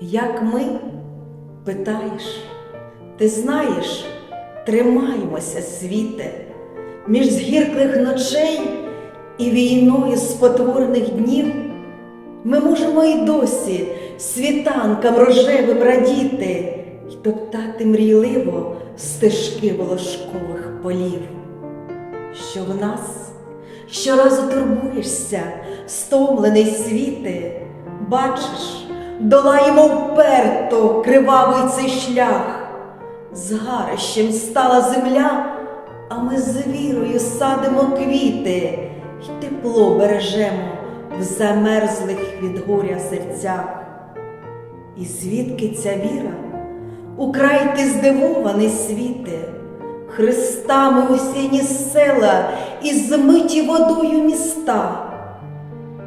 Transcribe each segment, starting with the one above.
Як ми, питаєш, ти знаєш, тримаймося, світе, між згірклих ночей і війною спотворених днів. Ми можемо і досі світанкам рожевим радіти й топтати мрійливо стежки волошкових полів. Що в нас щоразу турбуєшся, стомлений світи, бачиш, долаємо вперто кривавий цей шлях. Згарищем стала земля, а ми з вірою садимо квіти й тепло бережемо в замерзлих від горя серцях. І звідки ця віра? Украй ти здивований світе, Христами осінні села і змиті водою міста.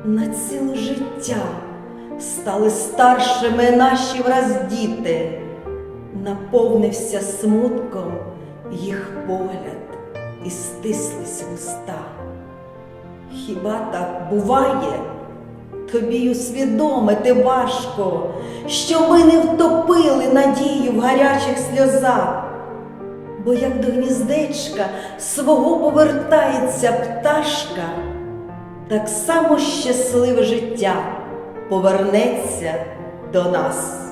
На ціле життя стали старшими наші враз діти, наповнився смутком їх погляд і стислись вуста. Хіба так буває? Тобі усвідомити важко, що ми не втопили надію в гарячих сльозах, бо як до гніздечка свого повертається пташка, так само щасливе життя повернеться до нас.